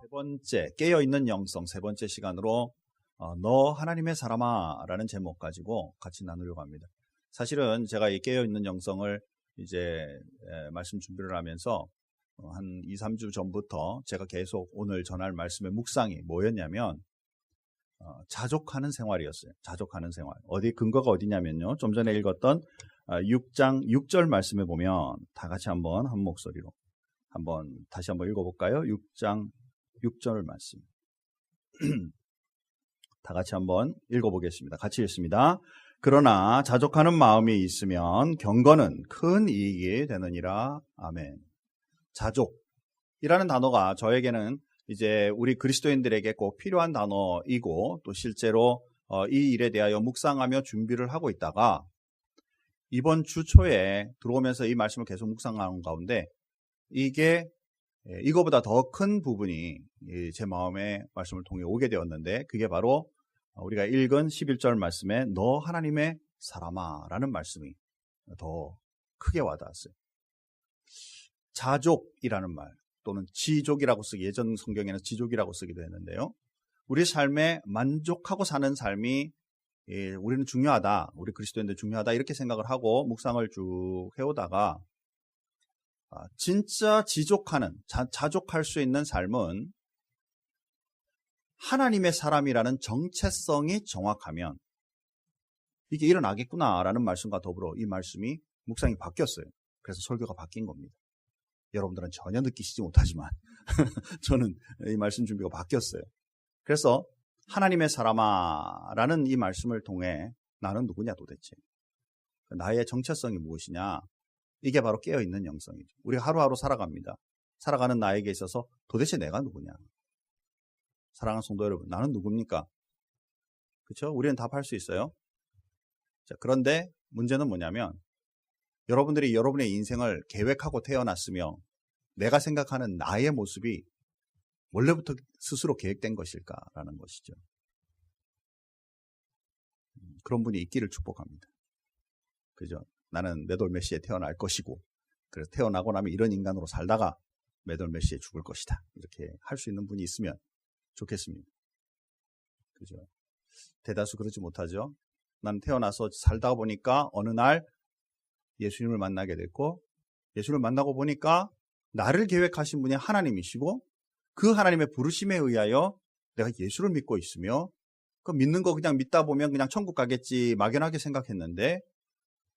세 번째 깨어 있는 영성 세 번째 시간으로 어, 너 하나님의 사람아라는 제목 가지고 같이 나누려고 합니다. 사실은 제가 이 깨어 있는 영성을 이제 에, 말씀 준비를 하면서 어, 한 2, 3주 전부터 제가 계속 오늘 전할 말씀의 묵상이 뭐였냐면 어, 자족하는 생활이었어요. 자족하는 생활. 어디 근거가 어디냐면요. 좀 전에 읽었던 6장 6절 말씀에 보면 다 같이 한번 한 목소리로 한번 다시 한번 읽어볼까요? 6장 6절 말씀. 다 같이 한번 읽어보겠습니다. 같이 읽습니다. 그러나 자족하는 마음이 있으면 경건은 큰 이익이 되느니라. 아멘. 자족이라는 단어가 저에게는 이제 우리 그리스도인들에게 꼭 필요한 단어이고 또 실제로 어, 이 일에 대하여 묵상하며 준비를 하고 있다가 이번 주 초에 들어오면서 이 말씀을 계속 묵상하는 가운데 이게 예, 이거보다 더 큰 부분이 제 마음의 말씀을 통해 오게 되었는데 그게 바로 우리가 읽은 11절 말씀에 너 하나님의 사람아 라는 말씀이 더 크게 와닿았어요. 자족이라는 말 또는 지족이라고 쓰기 예전 성경에는 지족이라고 쓰기도 했는데요. 우리 삶에 만족하고 사는 삶이 예, 우리는 중요하다. 우리 그리스도인들 중요하다. 이렇게 생각을 하고 묵상을 쭉 해오다가 아, 진짜 지족하는 자, 자족할 수 있는 삶은 하나님의 사람이라는 정체성이 정확하면 이게 일어나겠구나라는 말씀과 더불어 이 말씀이 묵상이 바뀌었어요. 그래서 설교가 바뀐 겁니다. 여러분들은 전혀 느끼시지 못하지만 저는 이 말씀 준비가 바뀌었어요. 그래서 하나님의 사람아라는 이 말씀을 통해 나는 누구냐 도대체 나의 정체성이 무엇이냐 이게 바로 깨어 있는 영성이죠. 우리가 하루하루 살아갑니다. 살아가는 나에게 있어서 도대체 내가 누구냐 사랑하는 성도 여러분 나는 누굽니까? 그렇죠? 우리는 답할 수 있어요. 자, 그런데 문제는 뭐냐면 여러분들이 여러분의 인생을 계획하고 태어났으며 내가 생각하는 나의 모습이 원래부터 스스로 계획된 것일까라는 것이죠. 음, 그런 분이 있기를 축복합니다. 그죠? 나는 몇 월 몇 시에 태어날 것이고, 그래서 태어나고 나면 이런 인간으로 살다가 몇 월 몇 시에 죽을 것이다. 이렇게 할 수 있는 분이 있으면 좋겠습니다. 그죠? 대다수 그러지 못하죠? 난 태어나서 살다 보니까 어느 날 예수님을 만나게 됐고, 예수를 만나고 보니까 나를 계획하신 분이 하나님이시고, 그 하나님의 부르심에 의하여 내가 예수를 믿고 있으며 그 믿는 거 그냥 믿다 보면 그냥 천국 가겠지 막연하게 생각했는데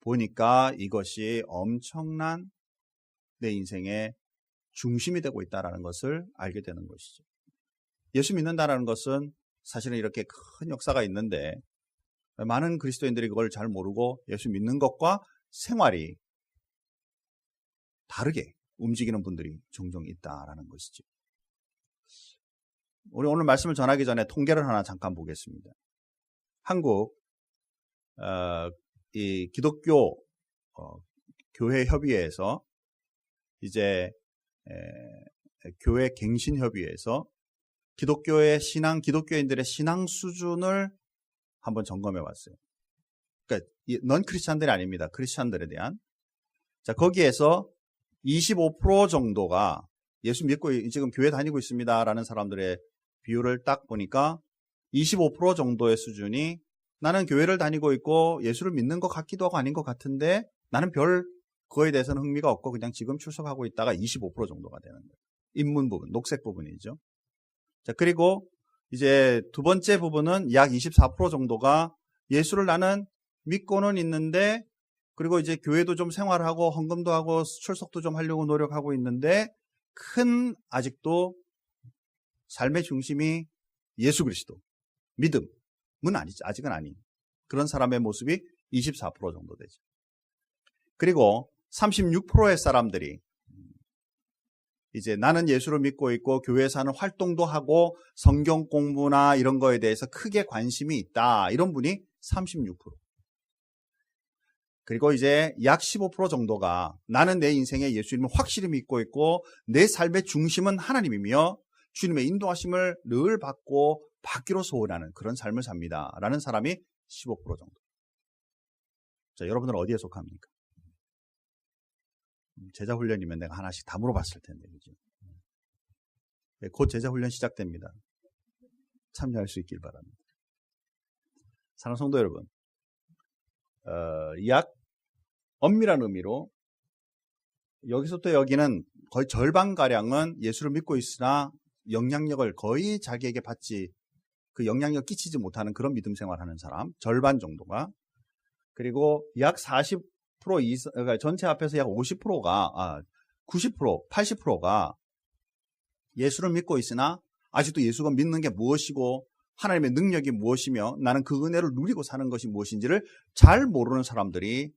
보니까 이것이 엄청난 내 인생의 중심이 되고 있다는 것을 알게 되는 것이죠. 예수 믿는다는 것은 사실은 이렇게 큰 역사가 있는데 많은 그리스도인들이 그걸 잘 모르고 예수 믿는 것과 생활이 다르게 움직이는 분들이 종종 있다라는 것이죠. 우리 오늘 말씀을 전하기 전에 통계를 하나 잠깐 보겠습니다. 한국 어, 이 기독교 어, 교회 협의회에서 이제 에, 교회 갱신 협의회에서 기독교의 신앙 기독교인들의 신앙 수준을 한번 점검해 봤어요. 그러니까 넌 크리스찬들이 아닙니다. 크리스찬들에 대한 자 거기에서 25% 정도가 예수 믿고 지금 교회 다니고 있습니다라는 사람들의 비율을 딱 보니까 25% 정도의 수준이 나는 교회를 다니고 있고 예수를 믿는 것 같기도 하고 아닌 것 같은데 나는 별 그거에 대해서는 흥미가 없고 그냥 지금 출석하고 있다가 25% 정도가 되는 거예요. 인문 부분, 녹색 부분이죠. 자, 그리고 이제 두 번째 부분은 약 24% 정도가 예수를 나는 믿고는 있는데 그리고 이제 교회도 좀 생활하고 헌금도 하고 출석도 좀 하려고 노력하고 있는데 큰 아직도 삶의 중심이 예수 그리스도, 믿음은 아니죠. 아직은 아닌. 그런 사람의 모습이 24% 정도 되죠. 그리고 36%의 사람들이 이제 나는 예수를 믿고 있고 교회에서 하는 활동도 하고 성경 공부나 이런 거에 대해서 크게 관심이 있다. 이런 분이 36%. 그리고 이제 약 15% 정도가 나는 내 인생에 예수님을 확실히 믿고 있고 내 삶의 중심은 하나님이며 주님의 인도하심을 늘 받고 받기로 소원하는 그런 삶을 삽니다. 라는 사람이 15% 정도. 자, 여러분들은 어디에 속합니까? 제자 훈련이면 내가 하나씩 다 물어봤을 텐데, 그죠? 네, 곧 제자 훈련 시작됩니다. 참여할 수 있길 바랍니다. 사랑 성도 여러분, 어, 약 엄밀한 의미로 여기서부터 여기는 거의 절반 가량은 예수를 믿고 있으나 영향력을 거의 자기에게 받지 그 영향력 끼치지 못하는 그런 믿음 생활하는 사람 절반 정도가 그리고 약 40% 이상 그러니까 전체 앞에서 약 50%가 아 90% 80%가 예수를 믿고 있으나 아직도 예수가 믿는 게 무엇이고 하나님의 능력이 무엇이며 나는 그 은혜를 누리고 사는 것이 무엇인지를 잘 모르는 사람들이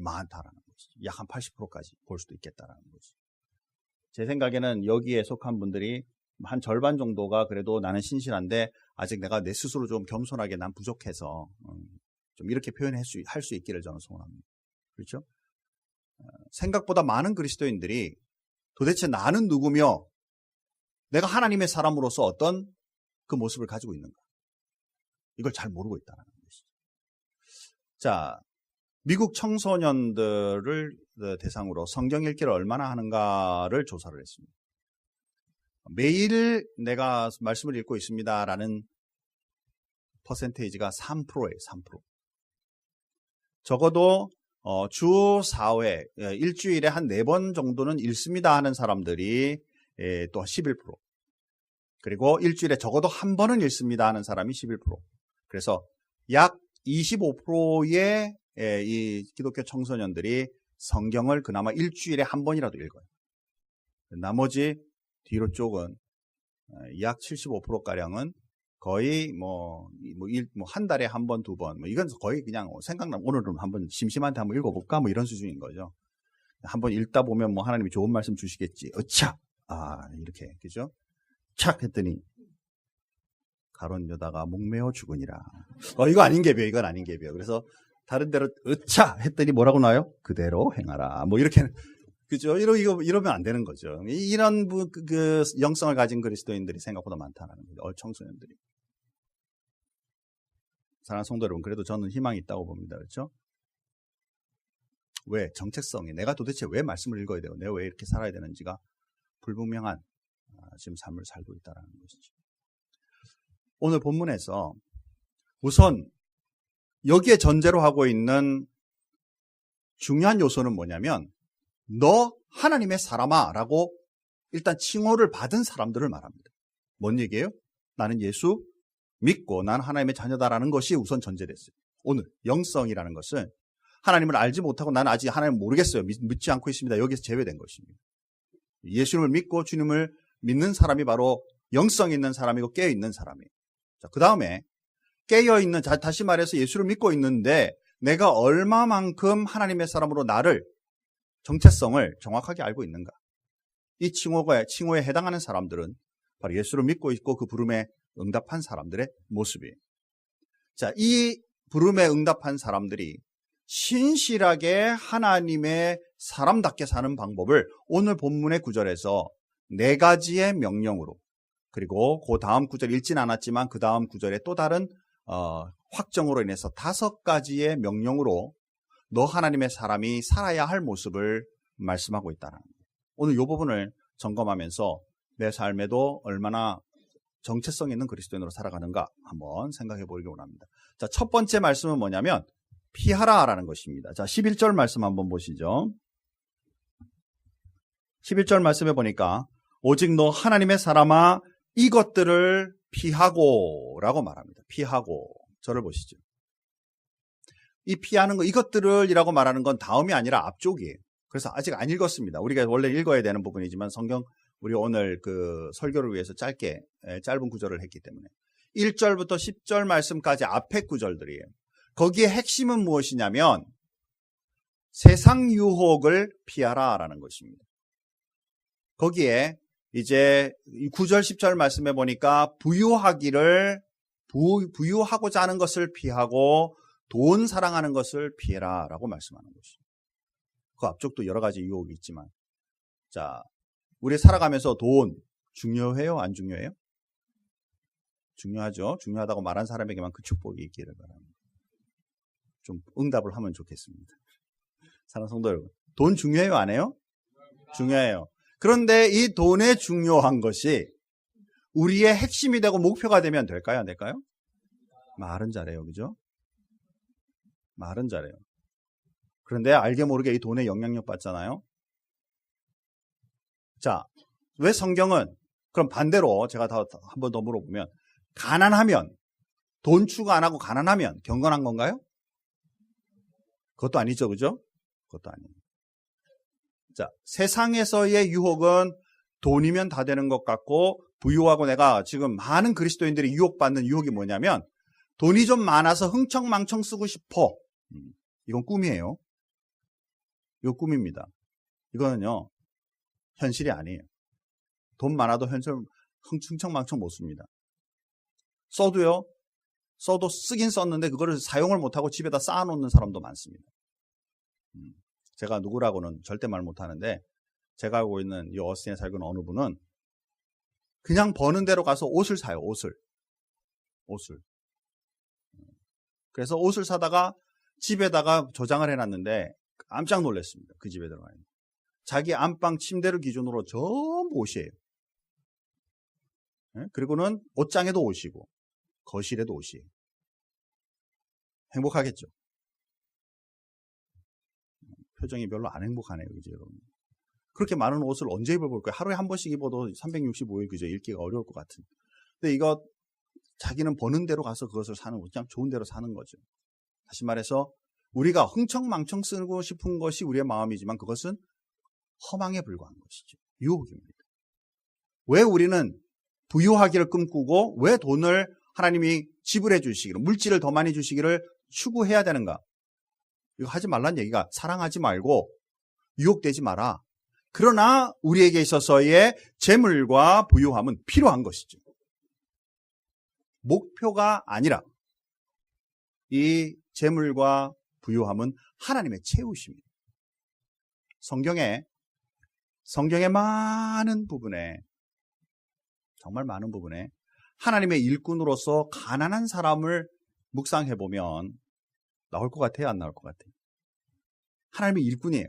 많다라는 거죠. 약 한 80%까지 볼 수도 있겠다라는 거죠. 제 생각에는 여기에 속한 분들이 한 절반 정도가 그래도 나는 신실한데 아직 내가 내 스스로 좀 겸손하게 난 부족해서 음, 좀 이렇게 표현할 수, 할 수 있기를 저는 소원합니다. 그렇죠? 어, 생각보다 많은 그리스도인들이 도대체 나는 누구며 내가 하나님의 사람으로서 어떤 그 모습을 가지고 있는가. 이걸 잘 모르고 있다는 것이죠. 자, 미국 청소년들을 대상으로 성경 읽기를 얼마나 하는가를 조사를 했습니다. 매일 내가 말씀을 읽고 있습니다라는 퍼센테이지가 3%예요, 3%. 적어도 어, 주 4회, 예, 일주일에 한 4번 정도는 읽습니다 하는 사람들이 예, 또 11%. 그리고 일주일에 적어도 한 번은 읽습니다 하는 사람이 11%. 그래서 약 25%의 예, 이 기독교 청소년들이 성경을 그나마 일주일에 한 번이라도 읽어요. 나머지 뒤로 쪽은 어, 약 75%가량은 거의 뭐, 뭐, 뭐, 한 달에 한 번, 두 번, 뭐, 이건 거의 그냥 생각나, 오늘은 한번 심심한데 한번 읽어볼까? 뭐 이런 수준인 거죠. 한번 읽다 보면 뭐 하나님이 좋은 말씀 주시겠지. 어차! 아, 이렇게, 그죠? 착! 했더니, 가론 여다가 목매어 죽으니라. 어, 이거 아닌 개비요. 이건 아닌 개비요. 그래서 다른 데로 으차! 했더니 뭐라고 나와요? 그대로 행하라. 뭐 이렇게 그죠? 이러, 이거, 이러면 안 되는 거죠. 이런 그, 그 영성을 가진 그리스도인들이 생각보다 많다는 거죠. 어, 청소년들이. 사랑하는 성도 여러분, 그래도 저는 희망이 있다고 봅니다. 그렇죠? 왜? 정체성이. 내가 도대체 왜 말씀을 읽어야 되고, 내가 왜 이렇게 살아야 되는지가 불분명한 아, 지금 삶을 살고 있다는 것이죠. 오늘 본문에서 우선 여기에 전제로 하고 있는 중요한 요소는 뭐냐면 너 하나님의 사람아 라고 일단 칭호를 받은 사람들을 말합니다. 뭔 얘기예요? 나는 예수 믿고 난 하나님의 자녀다라는 것이 우선 전제됐어요. 오늘 영성이라는 것은 하나님을 알지 못하고 나는 아직 하나님을 모르겠어요. 믿, 지 않고 있습니다. 여기서 제외된 것입니다. 예수님을 믿고 주님을 믿는 사람이 바로 영성 있는 사람이고 깨어 있는 사람이에요. 자, 그 다음에 깨어 있는 다시 말해서 예수를 믿고 있는데 내가 얼마만큼 하나님의 사람으로 나를 정체성을 정확하게 알고 있는가? 이 칭호가, 칭호에 해당하는 사람들은 바로 예수를 믿고 있고 그 부름에 응답한 사람들의 모습이에요. 자, 이 부름에 응답한 사람들이 신실하게 하나님의 사람답게 사는 방법을 오늘 본문의 구절에서 네 가지의 명령으로 그리고 그 다음 구절 읽진 않았지만 그 다음 구절에 또 다른 어, 확정으로 인해서 다섯 가지의 명령으로 너 하나님의 사람이 살아야 할 모습을 말씀하고 있다는 거예요. 오늘 이 부분을 점검하면서 내 삶에도 얼마나 정체성 있는 그리스도인으로 살아가는가 한번 생각해 보기를 원합니다. 자, 첫 번째 말씀은 뭐냐면 피하라라는 것입니다. 자, 11절 말씀 한번 보시죠. 11절 말씀에 보니까 오직 너 하나님의 사람아 이것들을 피하고 라고 말합니다. 피하고 저를 보시죠. 이 피하는 거 이것들을 이라고 말하는 건 다음이 아니라 앞쪽이에요. 그래서 아직 안 읽었습니다. 우리가 원래 읽어야 되는 부분이지만 성경 우리 오늘 그 설교를 위해서 짧게 짧은 구절을 했기 때문에 1절부터 10절 말씀까지 앞에 구절들이에요. 거기에 핵심은 무엇이냐면 세상 유혹을 피하라 라는 것입니다. 거기에 이제 9절 10절 말씀해 보니까 부유하기를 부, 부유하고자 하는 것을 피하고 돈 사랑하는 것을 피해라 라고 말씀하는 것이죠. 그 앞쪽도 여러 가지 유혹이 있지만 자 우리 살아가면서 돈 중요해요? 안 중요해요? 중요하죠. 중요하다고 말한 사람에게만 그 축복이 있기를 바랍니다. 좀 응답을 하면 좋겠습니다. 사랑 성도 여러분, 돈 중요해요, 안 해요? 중요해요. 그런데 이 돈의 중요한 것이 우리의 핵심이 되고 목표가 되면 될까요? 안 될까요? 말은 잘해요. 그죠? 말은 잘해요. 그런데 알게 모르게 이 돈의 영향력 받잖아요. 자, 왜 성경은 그럼 반대로 제가 한번 더 물어보면 가난하면 돈 추구 안 하고 가난하면 경건한 건가요? 그것도 아니죠. 그죠? 그것도 아니에요. 자, 세상에서의 유혹은 돈이면 다 되는 것 같고 부유하고 내가 지금 많은 그리스도인들이 유혹받는 유혹이 뭐냐면 돈이 좀 많아서 흥청망청 쓰고 싶어. 음, 이건 꿈이에요. 이거 꿈입니다. 이거는요, 현실이 아니에요. 돈 많아도 현실 흥청망청 못 씁니다. 써도요, 써도 쓰긴 썼는데 그거를 사용을 못하고 집에다 쌓아놓는 사람도 많습니다. 음, 제가 누구라고는 절대 말 못하는데 제가 알고 있는 이 어스틴에 살고 있는 어느 분은 그냥 버는 대로 가서 옷을 사요. 옷을. 옷을. 그래서 옷을 사다가 집에다가 저장을 해놨는데 깜짝 놀랐습니다. 그 집에 들어가 있는. 자기 안방 침대를 기준으로 전부 옷이에요. 네? 그리고는 옷장에도 옷이고 거실에도 옷이에요. 행복하겠죠? 표정이 별로 안 행복하네요. 그죠, 여러분? 그렇게 많은 옷을 언제 입어볼 까요 하루에 한 번씩 입어도 365일 그죠? 읽기가 어려울 것 같은. 근데 이거 자기는 버는 대로 가서 그것을 사는 거죠. 그냥 좋은 대로 사는 거죠. 다시 말해서 우리가 흥청망청 쓰고 싶은 것이 우리의 마음이지만 그것은 허망에 불과한 것이죠. 유혹입니다. 왜 우리는 부유하기를 꿈꾸고 왜 돈을 하나님이 지불해 주시기를 물질을 더 많이 주시기를 추구해야 되는가? 이거 하지 말란 얘기가 사랑하지 말고 유혹되지 마라. 그러나 우리에게 있어서의 재물과 부유함은 필요한 것이죠. 목표가 아니라 이 재물과 부유함은 하나님의 채우심입니다. 성경에 성경의 많은 부분에 정말 많은 부분에 하나님의 일꾼으로서 가난한 사람을 묵상해 보면 나올 것 같아요, 안 나올 것 같아요? 하나님의 일꾼이에요.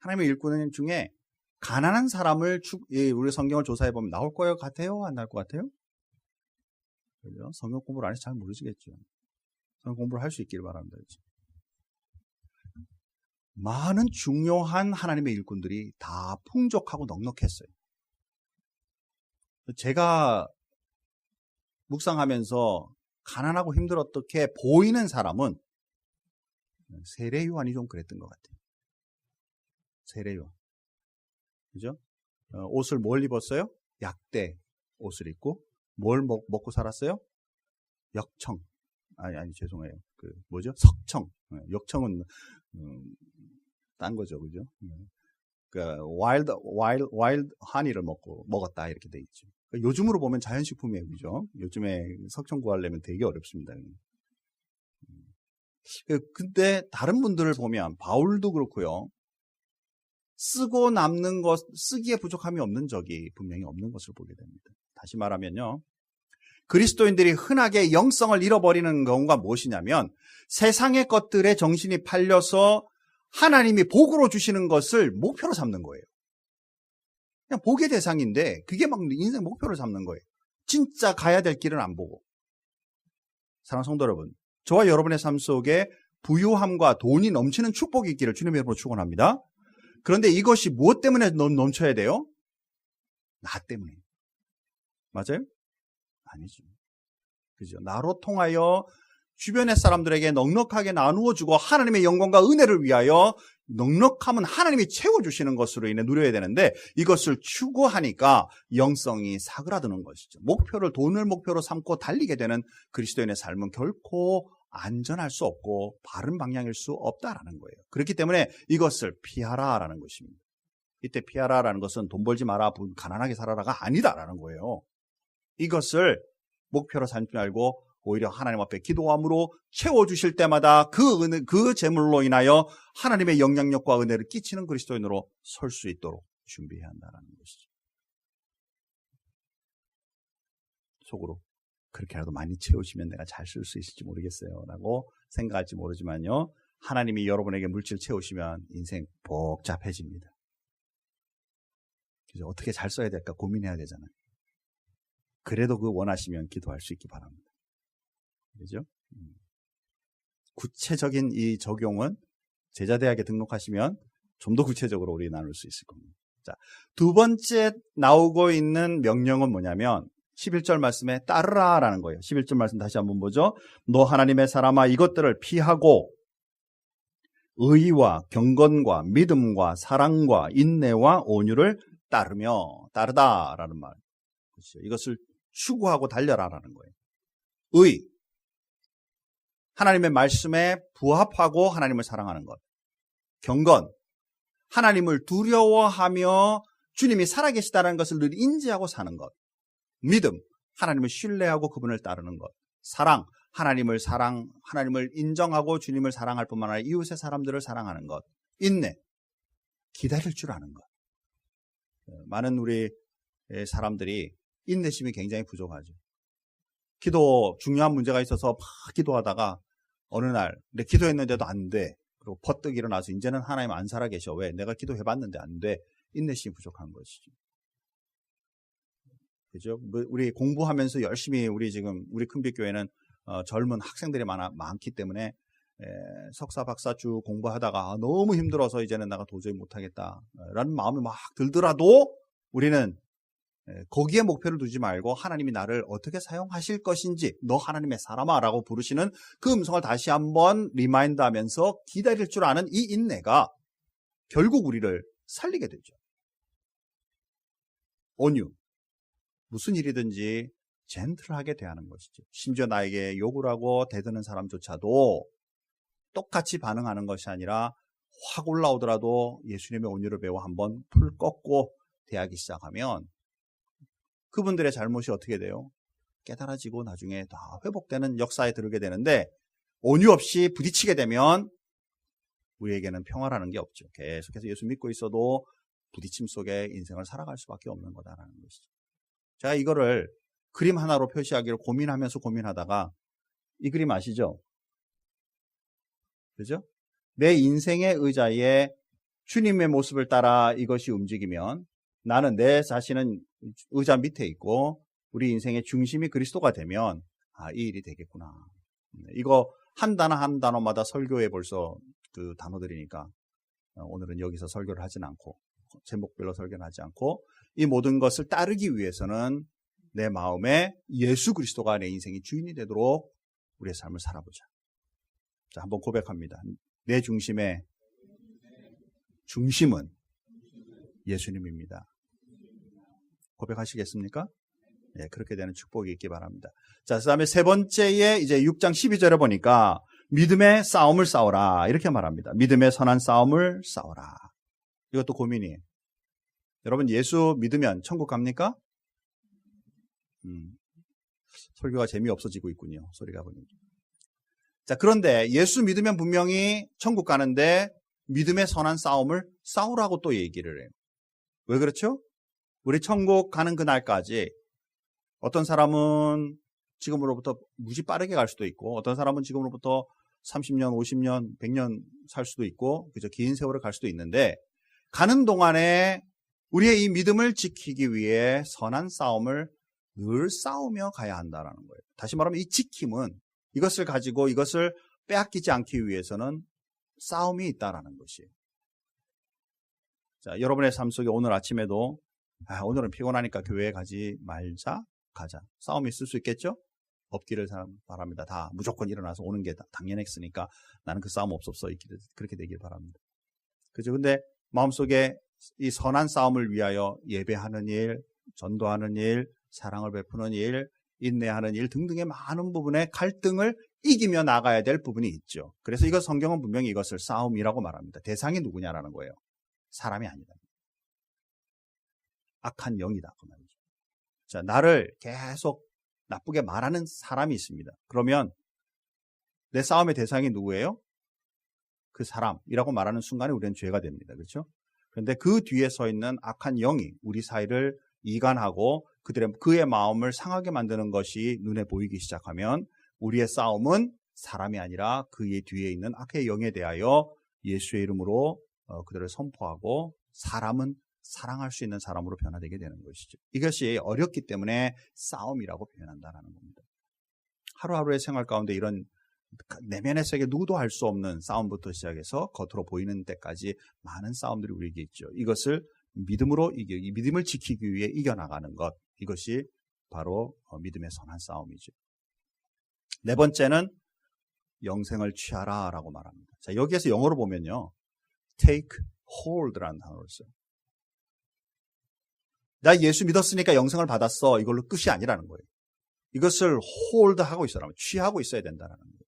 하나님의 일꾼 중에 가난한 사람을 우리 성경을 조사해 보면 나올 것 같아요, 안 나올 것 같아요? 그죠? 성경 공부를 안 해서 잘 모르시겠죠. 성경 공부를 할 수 있기를 바랍니다. 그렇죠? 많은 중요한 하나님의 일꾼들이 다 풍족하고 넉넉했어요. 제가 묵상하면서 가난하고 힘들었게 보이는 사람은 세례 요한이 좀 그랬던 것 같아요. 세례 요한. 그죠? 어, 옷을 뭘 입었어요? 약대 옷을 입고 뭘 먹, 고 살았어요? 역청. 아니, 아니, 죄송해요. 그, 뭐죠? 석청. 어, 역청은, 음, 딴 거죠. 그죠? 그, 와일드, 와일드, 와일드 하니를 먹고, 먹었다. 이렇게 돼 있죠. 요즘으로 보면 자연식품이에요. 그죠? 요즘에 석청 구하려면 되게 어렵습니다. 음. 그, 근데 다른 분들을 보면, 바울도 그렇고요. 쓰고 남는 것, 쓰기에 부족함이 없는 적이 분명히 없는 것을 보게 됩니다. 다시 말하면요. 그리스도인들이 흔하게 영성을 잃어버리는 경우가 무엇이냐면 세상의 것들에 정신이 팔려서 하나님이 복으로 주시는 것을 목표로 삼는 거예요. 그냥 복의 대상인데 그게 막 인생 목표로 삼는 거예요. 진짜 가야 될 길은 안 보고. 사랑 성도 여러분, 저와 여러분의 삶 속에 부유함과 돈이 넘치는 축복이 있기를 주님의 이름으로 축원합니다. 그런데 이것이 무엇 때문에 넘쳐야 돼요? 나 때문에. 맞아요? 아니죠. 그죠? 나로 통하여 주변의 사람들에게 넉넉하게 나누어 주고 하나님의 영광과 은혜를 위하여 넉넉함은 하나님이 채워주시는 것으로 인해 누려야 되는데 이것을 추구하니까 영성이 사그라드는 것이죠. 목표를 돈을 목표로 삼고 달리게 되는 그리스도인의 삶은 결코 안전할 수 없고 바른 방향일 수 없다라는 거예요. 그렇기 때문에 이것을 피하라라는 것입니다. 이때 피하라라는 것은 돈 벌지 마라, 가난하게 살아라가 아니다라는 거예요. 이것을 목표로 삼지 말고 오히려 하나님 앞에 기도함으로 채워주실 때마다 그 은혜, 그 재물로 인하여 하나님의 영향력과 은혜를 끼치는 그리스도인으로 설 수 있도록 준비해야 한다는 것이죠. 속으로 그렇게라도 많이 채우시면 내가 잘 쓸 수 있을지 모르겠어요. 라고 생각할지 모르지만요. 하나님이 여러분에게 물질 채우시면 인생 복잡해집니다. 그래서 어떻게 잘 써야 될까 고민해야 되잖아요. 그래도 그 원하시면 기도할 수 있기 바랍니다. 그죠? 음. 구체적인 이 적용은 제자대학에 등록하시면 좀 더 구체적으로 우리 나눌 수 있을 겁니다. 자, 두 번째 나오고 있는 명령은 뭐냐면 11절 말씀에 따르라 라는 거예요. 11절 말씀 다시 한번 보죠. 너 하나님의 사람아 이것들을 피하고 의와 경건과 믿음과 사랑과 인내와 온유를 따르며 따르다라는 말. 그렇죠. 이것을 추구하고 달려라라는 거예요. 의 하나님의 말씀에 부합하고 하나님을 사랑하는 것. 경건 하나님을 두려워하며 주님이 살아계시다는 것을 늘 인지하고 사는 것. 믿음, 하나님을 신뢰하고 그분을 따르는 것. 사랑, 하나님을 사랑, 하나님을 인정하고 주님을 사랑할 뿐만 아니라 이웃의 사람들을 사랑하는 것. 인내, 기다릴 줄 아는 것. 많은 우리 사람들이 인내심이 굉장히 부족하죠. 기도 중요한 문제가 있어서 막 기도하다가 어느 날 내 기도했는데도 안 돼. 그리고 퍼뜩 일어나서 이제는 하나님 안 살아 계셔. 왜? 내가 기도해봤는데 안 돼. 인내심이 부족한 것이죠. 그죠? 뭐 우리 공부하면서 열심히 우리 지금 우리 큰빛 교회는 어, 젊은 학생들이 많아, 많기 때문에 에, 석사 박사 쭉 공부하다가 아, 너무 힘들어서 이제는 내가 도저히 못하겠다라는 마음이 막 들더라도 우리는 에, 거기에 목표를 두지 말고 하나님이 나를 어떻게 사용하실 것인지 너 하나님의 사람아라고 부르시는 그 음성을 다시 한번 리마인드하면서 기다릴 줄 아는 이 인내가 결국 우리를 살리게 되죠. 온유 무슨 일이든지 젠틀하게 대하는 것이죠. 심지어 나에게 욕을 하고 대드는 사람조차도 똑같이 반응하는 것이 아니라 확 올라오더라도 예수님의 온유를 배워 한번 풀 꺾고 대하기 시작하면 그분들의 잘못이 어떻게 돼요? 깨달아지고 나중에 다 회복되는 역사에 들게 되는데 온유 없이 부딪히게 되면 우리에게는 평화라는 게 없죠. 계속해서 예수 믿고 있어도 부딪힘 속에 인생을 살아갈 수밖에 없는 거다라는 것이죠. 제가 이거를 그림 하나로 표시하기를 고민하면서 고민하다가 이 그림 아시죠? 그죠? 내 인생의 의자에 주님의 모습을 따라 이것이 움직이면 나는 내 자신은 의자 밑에 있고 우리 인생의 중심이 그리스도가 되면 아, 이 일이 되겠구나. 이거 한 단어 한 단어마다 설교에 벌써 그 단어들이니까 어, 오늘은 여기서 설교를 하진 않고 제목별로 설교를 하지 않고 이 모든 것을 따르기 위해서는 내 마음에 예수 그리스도가 내 인생의 주인이 되도록 우리의 삶을 살아보자. 자, 한번 고백합니다. 내 중심의 중심은 예수님입니다. 고백하시겠습니까? 네, 그렇게 되는 축복이 있기 바랍니다. 자, 그 다음에 세 번째에 이제 6장 12절에 보니까 믿음의 싸움을 싸워라. 이렇게 말합니다. 믿음의 선한 싸움을 싸워라. 이것도 고민이에요. 여러분 예수 믿으면 천국 갑니까? 음, 설교가 재미없어지고 있군요. 소리가 보니. 자, 그런데 예수 믿으면 분명히 천국 가는데 믿음의 선한 싸움을 싸우라고 또 얘기를 해요. 왜 그렇죠? 우리 천국 가는 그날까지 어떤 사람은 지금으로부터 무지 빠르게 갈 수도 있고 어떤 사람은 지금으로부터 30년, 50년, 100년 살 수도 있고 그저 긴 세월을 갈 수도 있는데 가는 동안에 우리의 이 믿음을 지키기 위해 선한 싸움을 늘 싸우며 가야 한다라는 거예요. 다시 말하면 이 지킴은 이것을 가지고 이것을 빼앗기지 않기 위해서는 싸움이 있다라는 것이에요. 자, 여러분의 삶 속에 오늘 아침에도 아, 오늘은 피곤하니까 교회에 가지 말자, 가자. 싸움이 있을 수 있겠죠? 없기를 바랍니다. 다 무조건 일어나서 오는 게 당연했으니까 나는 그 싸움 없었어. 그렇게 되길 바랍니다. 그죠? 근데 마음속에 이 선한 싸움을 위하여 예배하는 일, 전도하는 일, 사랑을 베푸는 일, 인내하는 일 등등의 많은 부분의 갈등을 이기며 나가야 될 부분이 있죠. 그래서 이것 성경은 분명히 이것을 싸움이라고 말합니다. 대상이 누구냐라는 거예요. 사람이 아니다. 악한 영이다. 그 말이죠. 자, 나를 계속 나쁘게 말하는 사람이 있습니다. 그러면 내 싸움의 대상이 누구예요? 그 사람이라고 말하는 순간에 우리는 죄가 됩니다. 그렇죠? 그런데 그 뒤에 서 있는 악한 영이 우리 사이를 이간하고 그들의 그의 마음을 상하게 만드는 것이 눈에 보이기 시작하면 우리의 싸움은 사람이 아니라 그의 뒤에 있는 악의 영에 대하여 예수의 이름으로 어, 그들을 선포하고 사람은 사랑할 수 있는 사람으로 변화되게 되는 것이죠. 이것이 어렵기 때문에 싸움이라고 표현한다는 겁니다. 하루하루의 생활 가운데 이런 내면에서에게 누구도 할 수 없는 싸움부터 시작해서 겉으로 보이는 때까지 많은 싸움들이 우리에게 있죠. 이것을 믿음으로 이겨, 믿음을 지키기 위해 이겨나가는 것. 이것이 바로 어, 믿음의 선한 싸움이죠. 네 번째는 영생을 취하라 라고 말합니다. 자, 여기에서 영어로 보면요. take hold라는 단어를 써요. 나 예수 믿었으니까 영생을 받았어. 이걸로 끝이 아니라는 거예요. 이것을 홀드하고 있어라. 취하고 있어야 된다는 거예요.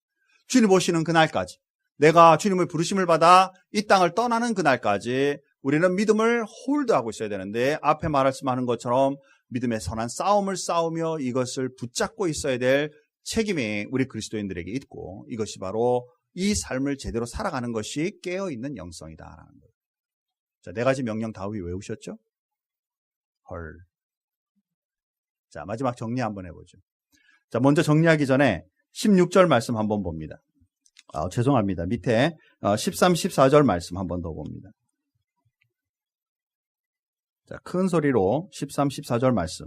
주님 오시는 그날까지 내가 주님의 부르심을 받아 이 땅을 떠나는 그날까지 우리는 믿음을 홀드하고 있어야 되는데 앞에 말씀하는 것처럼 믿음의 선한 싸움을 싸우며 이것을 붙잡고 있어야 될 책임이 우리 그리스도인들에게 있고 이것이 바로 이 삶을 제대로 살아가는 것이 깨어있는 영성이다라는 거예요. 자, 네 가지 명령 다윗이 외우셨죠? 헐. 자, 마지막 정리 한번 해보죠. 자, 먼저 정리하기 전에 16절 말씀 한번 봅니다. 아, 죄송합니다. 밑에 13, 어, 14절 말씀 한번 더 봅니다. 자, 큰 소리로 13, 14절 말씀.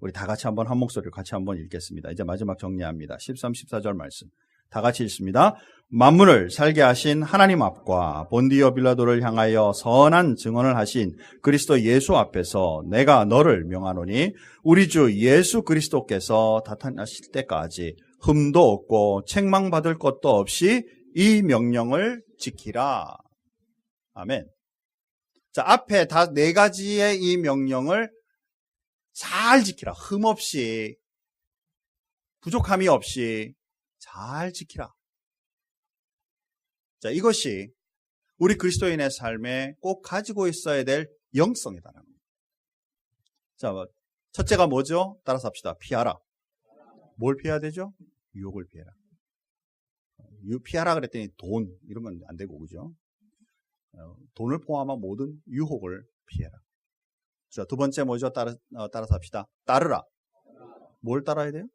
우리 다 같이 한번 한 목소리로 같이 한번 읽겠습니다. 이제 마지막 정리합니다. 13, 14절 말씀. 다 같이 읽습니다. 만물을 살게 하신 하나님 앞과 본디오 빌라도를 향하여 선한 증언을 하신 그리스도 예수 앞에서 내가 너를 명하노니 우리 주 예수 그리스도께서 나타나실 때까지 흠도 없고 책망받을 것도 없이 이 명령을 지키라. 아멘. 자, 앞에 다 네 가지의 이 명령을 잘 지키라. 흠 없이, 부족함이 없이 잘 지키라. 자, 이것이 우리 그리스도인의 삶에 꼭 가지고 있어야 될 영성이다라는 겁니다. 자, 뭐, 첫째가 뭐죠? 따라서 합시다. 피하라. 뭘 피해야 되죠? 유혹을 피해라. 피하라 그랬더니 돈 이런 건 안 되고 그죠? 어, 돈을 포함한 모든 유혹을 피해라. 자, 두 번째 뭐죠? 따라, 어, 따라서 합시다. 따르라. 뭘 따라야 돼요?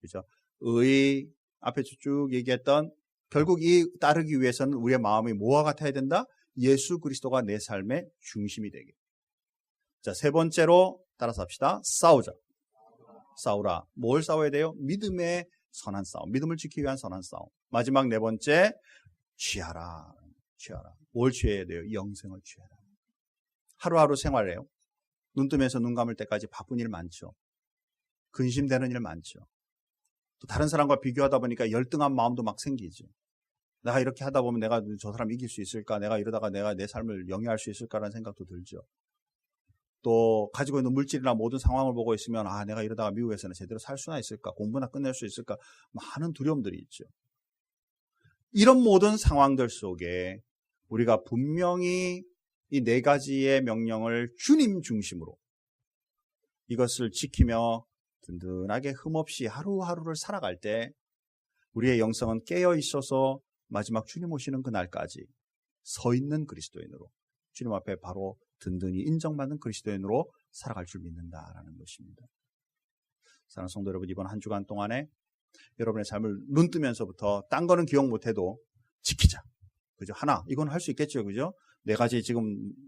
그죠? 의, 앞에 쭉 얘기했던 결국 이 따르기 위해서는 우리의 마음이 뭐와 같아야 된다? 예수 그리스도가 내 삶의 중심이 되게. 자, 세 번째로 따라서 합시다. 싸우자. 싸우라. 뭘 싸워야 돼요? 믿음의 선한 싸움. 믿음을 지키기 위한 선한 싸움. 마지막 네 번째, 취하라. 취하라. 뭘 취해야 돼요? 영생을 취하라. 하루하루 생활해요. 눈 뜨면서 눈 감을 때까지 바쁜 일 많죠. 근심되는 일 많죠. 또 다른 사람과 비교하다 보니까 열등한 마음도 막 생기죠. 내가 이렇게 하다 보면 내가 저 사람 이길 수 있을까? 내가 이러다가 내가 내 삶을 영위할 수 있을까라는 생각도 들죠. 또 가지고 있는 물질이나 모든 상황을 보고 있으면 아 내가 이러다가 미국에서는 제대로 살 수나 있을까 공부나 끝낼 수 있을까 많은 두려움들이 있죠. 이런 모든 상황들 속에 우리가 분명히 이 네 가지의 명령을 주님 중심으로 이것을 지키며 든든하게 흠없이 하루하루를 살아갈 때 우리의 영성은 깨어 있어서 마지막 주님 오시는 그날까지 서 있는 그리스도인으로 주님 앞에 바로 든든히 인정받는 그리스도인으로 살아갈 줄 믿는다라는 것입니다. 사랑하는 성도 여러분, 이번 한 주간 동안에 여러분의 삶을 눈 뜨면서부터 딴 거는 기억 못해도 지키자. 그죠? 하나, 이건 할 수 있겠죠. 그죠? 네 가지 지금,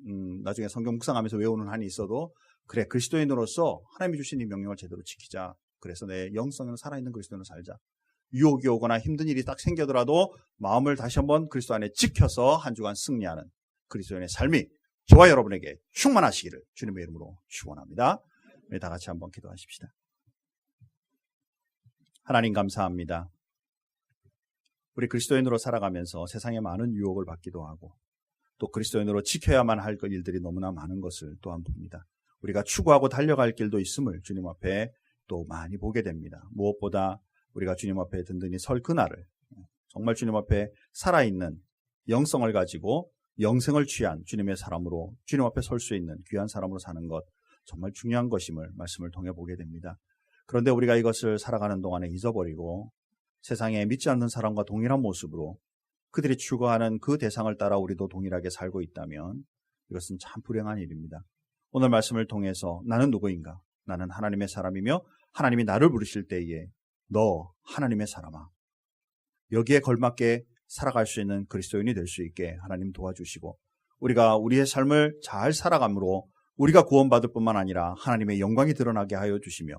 음, 나중에 성경 묵상하면서 외우는 한이 있어도, 그래, 그리스도인으로서 하나님이 주신 이 명령을 제대로 지키자. 그래서 내 영성에는 살아있는 그리스도인으로 살자. 유혹이 오거나 힘든 일이 딱 생겨더라도 마음을 다시 한번 그리스도 안에 지켜서 한 주간 승리하는 그리스도인의 삶이 저와 여러분에게 충만하시기를 주님의 이름으로 축원합니다. 우리 다 같이 한번 기도하십시다. 하나님 감사합니다. 우리 그리스도인으로 살아가면서 세상에 많은 유혹을 받기도 하고 또 그리스도인으로 지켜야만 할 일들이 너무나 많은 것을 또한 봅니다. 우리가 추구하고 달려갈 길도 있음을 주님 앞에 또 많이 보게 됩니다. 무엇보다 우리가 주님 앞에 든든히 설 그날을 정말 주님 앞에 살아있는 영성을 가지고 영생을 취한 주님의 사람으로 주님 앞에 설 수 있는 귀한 사람으로 사는 것 정말 중요한 것임을 말씀을 통해 보게 됩니다. 그런데 우리가 이것을 살아가는 동안에 잊어버리고 세상에 믿지 않는 사람과 동일한 모습으로 그들이 추구하는 그 대상을 따라 우리도 동일하게 살고 있다면 이것은 참 불행한 일입니다. 오늘 말씀을 통해서 나는 누구인가? 나는 하나님의 사람이며 하나님이 나를 부르실 때에 너 하나님의 사람아 여기에 걸맞게 살아갈 수 있는 그리스도인이 될 수 있게 하나님 도와주시고 우리가 우리의 삶을 잘 살아감으로 우리가 구원받을 뿐만 아니라 하나님의 영광이 드러나게 하여 주시며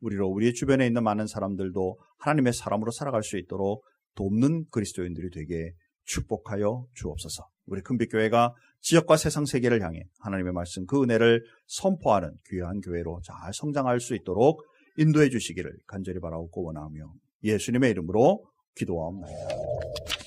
우리로 우리 주변에 있는 많은 사람들도 하나님의 사람으로 살아갈 수 있도록 돕는 그리스도인들이 되게 축복하여 주옵소서. 우리 큰빛교회가 지역과 세상 세계를 향해 하나님의 말씀 그 은혜를 선포하는 귀한 교회로 잘 성장할 수 있도록 인도해 주시기를 간절히 바라옵고 원하며 예수님의 이름으로 기도하옵나이다.